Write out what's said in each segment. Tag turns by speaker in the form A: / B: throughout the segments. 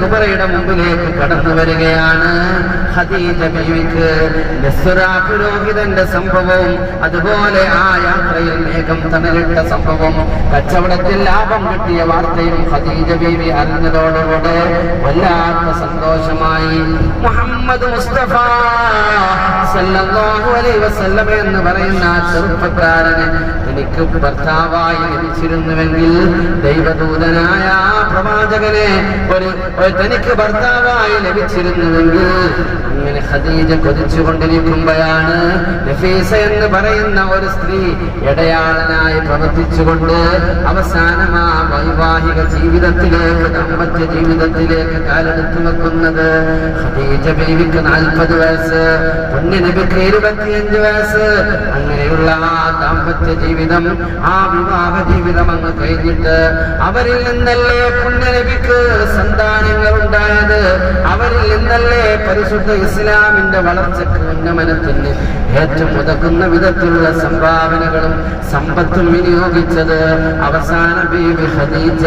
A: കുബറയുടെ മുമ്പിലേക്ക് കടന്നു വരികയാണ്. പുരോഹിതന്റെ സംഭവവും അതുപോലെ ആ യാത്രയിൽ മേഘം തണലിട്ട സംഭവം കച്ചവടത്തിൽ ലാഭം കിട്ടിയ വാർത്തയും ഹദീജ ബീവി അറിഞ്ഞതോടുകൂടെ വല്ലാത്ത സന്തോഷമായി. മുഹമ്മദ് മുസ്തഫ സല്ലല്ലാഹു അലൈഹി എന്ന് പറയുന്ന ചെറുപ്പക്കാരന് എനിക്ക് ഭർത്താവായി ലഭിച്ചിരുന്നുവെങ്കിൽ ദൈവദൂതനായ പ്രവാചകനെ ഒരു തനിക്ക് ഭർത്താവായി ലഭിച്ചിരുന്നുവെങ്കിൽ അങ്ങനെ ഖദീജ കൊതിച്ചുകൊണ്ടിരിക്കുമ്പോഴാണ് നഫീസ എന്ന് പറയുന്ന ഒരു സ്ത്രീ ഇടയാളനായി പ്രവർത്തിച്ചുകൊണ്ട് അവസാനം ആ വൈവാഹിക ജീവിതത്തിലേക്ക് ദാമ്പത്യ ജീവിതത്തിലേക്ക് കാലെടുത്തു വെക്കുന്നത്. ഖദീജ ബീവിക്ക് നാൽപ്പത് വയസ്സ് പുണ്യ നബിക്ക് ഇരുപത്തിയഞ്ച് വയസ്സ്. അങ്ങനെയുള്ള ആ ദാമ്പത്യ ജീവിതം ആ വിവാഹ ജീവിതം അങ്ങ് കഴിഞ്ഞിട്ട് അവരിൽ നിന്നല്ലേ പുണ്യ നബിക്ക് സന്താനങ്ങൾ ഉണ്ടായത് അവരിൽ നിന്നല്ലേ പരിശുദ്ധ ഇസ്ലാമിന്റെ വളർച്ചക്ക് ഉന്നമനത്തിന് ഏറ്റവും ഉതകുന്ന വിധത്തിലുള്ള സംഭാവനകളും സമ്പത്തും വിനിയോഗിച്ചത് അവസാന ബീവി ഖദീജ.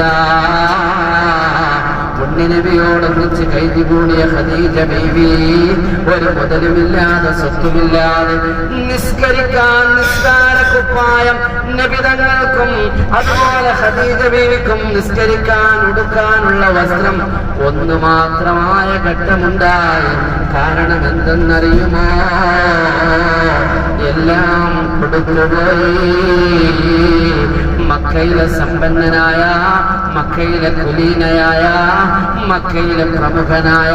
A: പുണ്യനബിയോട് കുറിച്ച് കഴിഞ്ഞുകൂടിയ ഖദീജ ബീവി. ഒരു മുതലുമില്ലാതെ സ്വത്തുമില്ലാതെ നിസ്കരിക്കാൻ നിസ്കാര കുപ്പായം നബിതങ്ങൾക്കും അതുപോലെ ഖദീജ ബീവിക്കും നിസ്കരിക്കാൻ ഉടുക്കാനുള്ള വസ്ത്രം ഒന്നു മാത്രമായ ഘട്ടമുണ്ടായി. കാരണം എന്തെന്നറിയുമോ എല്ലാം കൊടുത്തുപോയി മക്കയിലെ സമ്പന്നനായ മക്കയിലെ കുലീനയായ മക്കയിലെ പ്രമുഖനായ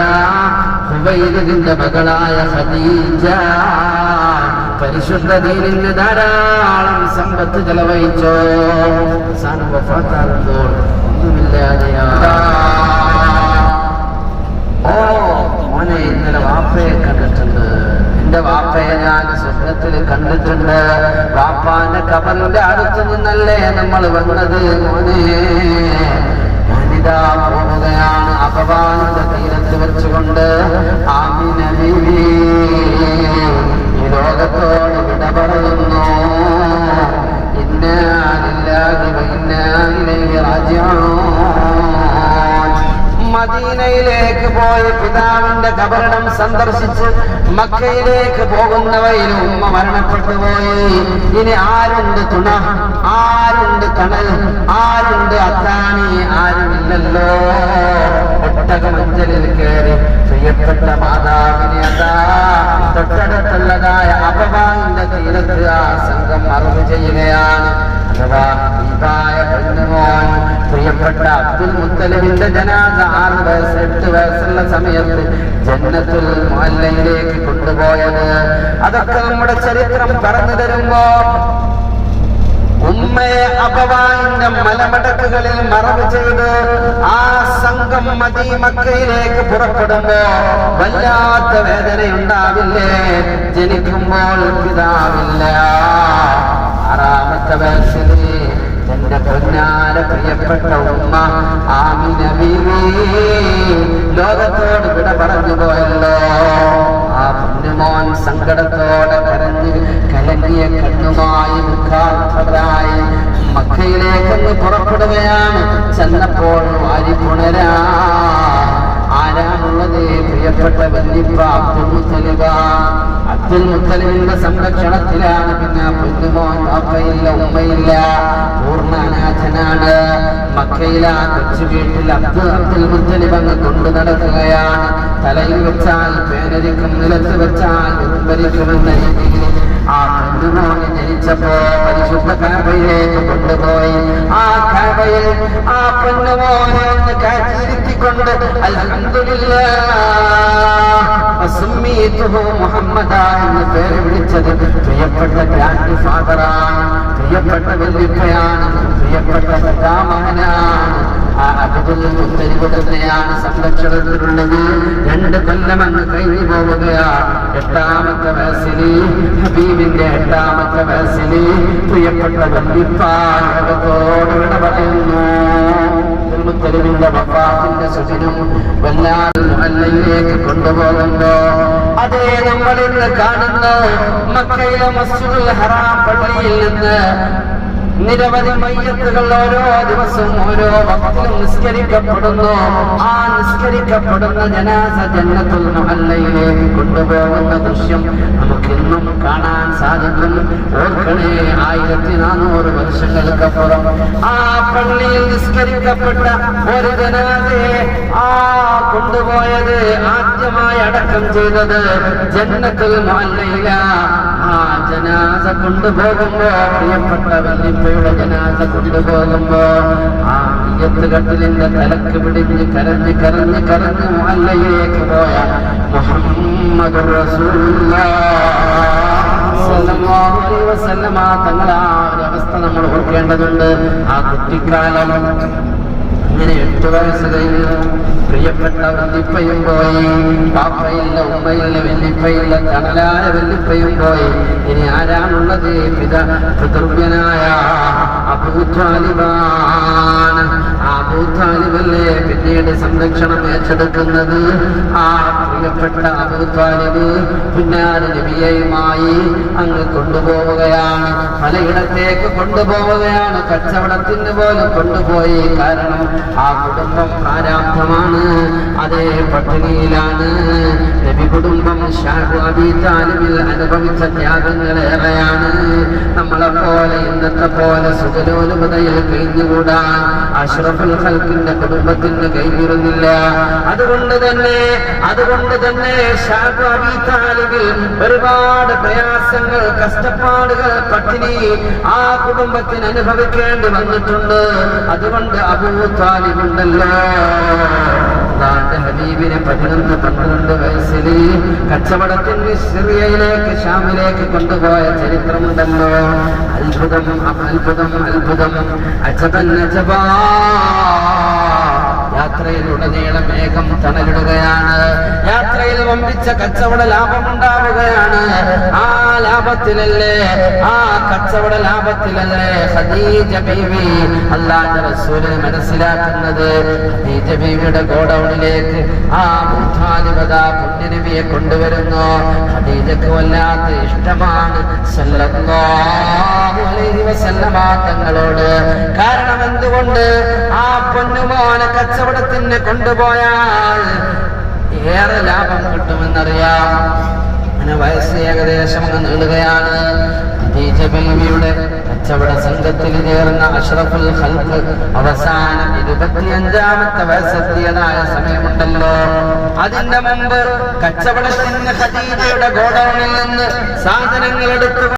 A: ഹുബൈദിന്റെ മകളായ ഹദീജ പരിശുദ്ധ ദീനിന് ധാരാളം സമ്പത്ത് ചെലവഴിച്ചോ. അവസാനം വഫാത്താകുമ്പോൾ ഇന്നലെ വാപ്പയെ കണ്ടിട്ടുണ്ട്. എന്റെ വാപ്പയെ ഞാൻ സ്വപ്നത്തിൽ കണ്ടിട്ടുണ്ട്. വാപ്പാന്റെ കബറിന്റെ അടുത്ത് നിന്നല്ലേ നമ്മൾ വന്നത് മോനെ പോയ പിതാവിന്റെ കബറിടം സന്ദർശിച്ച് മക്കയിലേക്ക് പോകുന്ന ഉമ്മ മരണപ്പെട്ടു പോയി. ഇനി ആരുണ്ട് തുണ? ആരുണ്ട് തണൽ? ആരുണ്ട് അത്താണി? ആരുമില്ലല്ലോ. ഒട്ടകമഞ്ചലിൽ കയറി പ്രിയപ്പെട്ട മാതാവിനെ അതാ തൊട്ടടുത്തുള്ളതായ അപവാന്റെ തീരത്ത് ആ സംഘം മറവ് ചെയ്യുകയാണ് അഥവാ പെണ്ണുമോൻ പ്രിയപ്പെട്ട അബ്ദുൽ മുത്തലിബിന്റെ ജനാസ ആറ് വയസ്സ് എട്ട് വയസ്സുള്ള സമയത്ത് ജന്നത്തുൽ മുഅല്ലയിലേക്ക് കൊണ്ടുപോയത്. അതൊക്കെ നമ്മുടെ ചരിത്രം പറഞ്ഞു തരുമ്പോ ഉമ്മയെ അപവാന്റെ മലമടക്കുകളിൽ മറവ് ചെയ്ത് ആ സംഘം മദീമക്കയിലേക്ക് പുറപ്പെടുമ്പോ വല്ലാത്ത വേദനയുണ്ടാവില്ലേ? ജനിക്കുമ്പോൾ പിതാവില്ല. ആറാമത്തെ വയസ്സിൽ ലോകത്തോട് വിട പറഞ്ഞു പോയല്ലോ. ആ പൊന്നുമോൻ സങ്കടത്തോടെ കരഞ്ഞ് കലങ്ങിയ കണ്ണുമായി മുഖാർത്ഥരായി മക്കയിലേക്കൊന്ന് പുറപ്പെടുകയാണ്. ചെന്നപ്പോൾ വാരി പുണരാ അബ്ദുൽ സംരക്ഷണത്തിലാണ് പിന്നെ പൊന്നുമോൻ അപ്പയില്ല ഉമ്മയില്ല. പൂർണ അനാഥനാണ് മക്കയില കൊച്ചു വീട്ടിൽ അബ്ദുൽ അബ്ദുൽ മുത്തലിബ് അങ്ങ് കൊണ്ടു നടക്കുകയാണ്. തലയിൽ വെച്ചാൽ പേനരിക്കും നിലത്ത് വെച്ചാൽ ഉത്പരിക്കുമെന്ന രീതിയിൽ ആ പെണ്ണുമോന് ജനിച്ചപ്പോ പരിശുദ്ധ കാബയിലേക്ക് കൊണ്ടുപോയി. ആ കാബയിൽ ആ പെണ്ണുമോനെ എന്ന് പേര് വിളിച്ചത് പ്രിയപ്പെട്ട ഗ്രാൻഡ് ഫാദറാണ് പ്രിയപ്പെട്ട വെല്ലുപ്പയാണ് പ്രിയപ്പെട്ട പിതാമഹനാണ് തന്നെയാണ് സംരക്ഷണത്തിലുള്ളത്. രണ്ട് കൊല്ലം അങ്ങ് കഴിഞ്ഞു പോവുകയാണ് എട്ടാമത്തെ വയസ്സിൽ ഹബീബിന്റെ എട്ടാമത്തെ വയസ്സിൽ പ്രിയപ്പെട്ട വല്ലിപ്പ ലോകത്തോട് പറയുന്നു. മുത്തലിബിന്റെ വഫാത്തിന്റെ സുഖിനും വല്ലാതെ അല്ലയിലേക്ക് കൊണ്ടുപോകുമ്പോ അതേ നമ്മൾ ഇന്ന് കാണുന്നു മക്കയിലെ മസ്ജിദുൽ ഹറാം പള്ളിയിൽ നിന്ന് നിരവധി മയ്യത്തുകൾ ഓരോ ദിവസവും ഓരോ ഭക്തിലും നിസ്കരിക്കപ്പെടുന്നു. ആ നിസ്കരിക്കപ്പെടുന്ന ജനാസ ജന്നത്തുൽ മഹല്ലയിലേക്ക് കൊണ്ടുപോകുന്ന ദൃശ്യം നമുക്ക് ഇന്നും കാണാൻ സാധിക്കും. ഓർക്കണേ ആയിരത്തി നാനൂറ് വർഷങ്ങൾക്കപ്പുറം ആ പള്ളിയിൽ നിസ്കരിക്കപ്പെട്ട ഒരു ജനാദയെ ആ കൊണ്ടുപോയത് ആദ്യമായി അടക്കം ചെയ്തത് ജന്നത്തിൽ മുല്ലയില്ല ആ ജനാസ കൊണ്ടുപോകുമ്പോ പ്രിയപ്പെട്ട വല്ലിപ്പയുടെ ജനാസ കൊണ്ടുപോകുമ്പോ ആ കട്ടിലിന്റെ തലക്ക് പിടിഞ്ഞ് കരഞ്ഞ് കരഞ്ഞ് കരഞ്ഞ് മുഹല്ലയിലേക്ക് പോയ മുഹമ്മദ് വസല്ലമ തങ്ങൾ ആ ഒരു അവസ്ഥ ഓർക്കേണ്ടതുണ്ട് ആ കുട്ടിക്കാലം ഇങ്ങനെ എട്ട് വയസ്സ് കഴിഞ്ഞു പ്രിയപ്പെട്ട വല്ലിപ്പയും പോയി. പാപ്പയില്ല ഉമ്മയില്ല വെല്ലിപ്പയില്ല തണലായ വെല്ലിപ്പയും പോയി. ഇനി ആരാണുള്ളത്? പിത പിതൃവ്യനായ അബൂത്വാലിബാണ് ആ അബൂത്വാലിബല്ലേ പിന്നീട് സംരക്ഷണം ഏറ്റെടുക്കുന്നത് ആ പ്രിയപ്പെട്ട അബൂത്താലിബ് പിന്നാലെ അങ്ങ് കൊണ്ടുപോവുകയാണ്. പലയിടത്തേക്ക് കൊണ്ടുപോവുകയാണ്. കച്ചവടത്തിന് പോലും കൊണ്ടുപോയി. കാരണം ആ കുടുംബം പ്രാരാബ്ധമാണ് അതേ പട്ടിണിയിലാണ്. നബി കുടുംബം ഷാഹു അബി താലിബിൽ അനുഭവിച്ച ത്യാഗങ്ങളേറെയാണ് നമ്മളെ പോലെ ഇന്നത്തെ പോലെ സുഖലോലുപതയിൽ കഴിഞ്ഞുകൂടാൻ അഷ്റഫുൽ ഖൽക്കിന്റെ കുടുംബത്തിന് കഴിഞ്ഞിരുന്നില്ല അതുകൊണ്ട് തന്നെ അതുകൊണ്ട് തന്നെ ഒരുപാട് പ്രയാസങ്ങൾ കഷ്ടപ്പാടുകൾ പട്ടിണി ആ കുടുംബത്തിന് അനുഭവിക്കേണ്ടി വന്നിട്ടുണ്ട്. അതുകൊണ്ട് അബൂ താലിബുണ്ടല്ലോ അള്ളാന്റെ ഹബീബിനെ പതിനൊന്ന് പന്ത്രണ്ട് വയസ്സിൽ കച്ചവടത്തിന് സിറിയയിലേക്ക് ഷാമിലേക്ക് കൊണ്ടുപോയ ചരിത്രമുണ്ടല്ലോ. അത്ഭുതം അത്ഭുതം അത്ഭുതം. അജബൻ അജബാ യാത്രയിലുടനീളം മേഘം തണലിടുകയാണ്. യാത്രയിൽ വമ്പിച്ച കച്ചവട ലാഭമുണ്ടാവുകയാണ്. ആ ലാഭത്തിലല്ലേ ആ കച്ചവട ലാഭത്തിലല്ലേ ഹദീജ ബീവി അള്ളാന്റെ റസൂലിനെ മനസ്സിലാക്കുന്നത്? ഹദീജ ബീവിയുടെ ഗോഡൗണിലേക്ക് ആ മുഖാധിപത പുണ്യനബിയെ കൊണ്ടുവരുന്നു. ഹദീജക്ക് വല്ലാത്ത ഇഷ്ടമാണ്. സല്ലല്ലാഹു അലൈഹി വസല്ലമ തങ്ങളോട് കാരണം എന്തുകൊണ്ട്? ആ പൊന്നുമോനെ കച്ചവടത്തിന് കൊണ്ടുപോയാൽ ഏറെ ലാഭം കിട്ടുമെന്നറിയാം. അങ്ങനെ വയസ്സ് ഏകദേശം അങ്ങ് നീളുകയാണ്. ഖദീജ കച്ചവട സംഘത്തിൽ ചേർന്ന അഷ്റഫുൽ ഹൽക്ക് അവസാനം ഇരുപത്തിയഞ്ചാമത്തെ വയസ്സെത്തിയതായ സമയമുണ്ടല്ലോ. അതിന്റെ മുമ്പ് കച്ചവടത്തിന് ഖദീജയുടെ ഗോഡൌണിൽ നിന്ന് സാധനങ്ങൾ എടുത്തു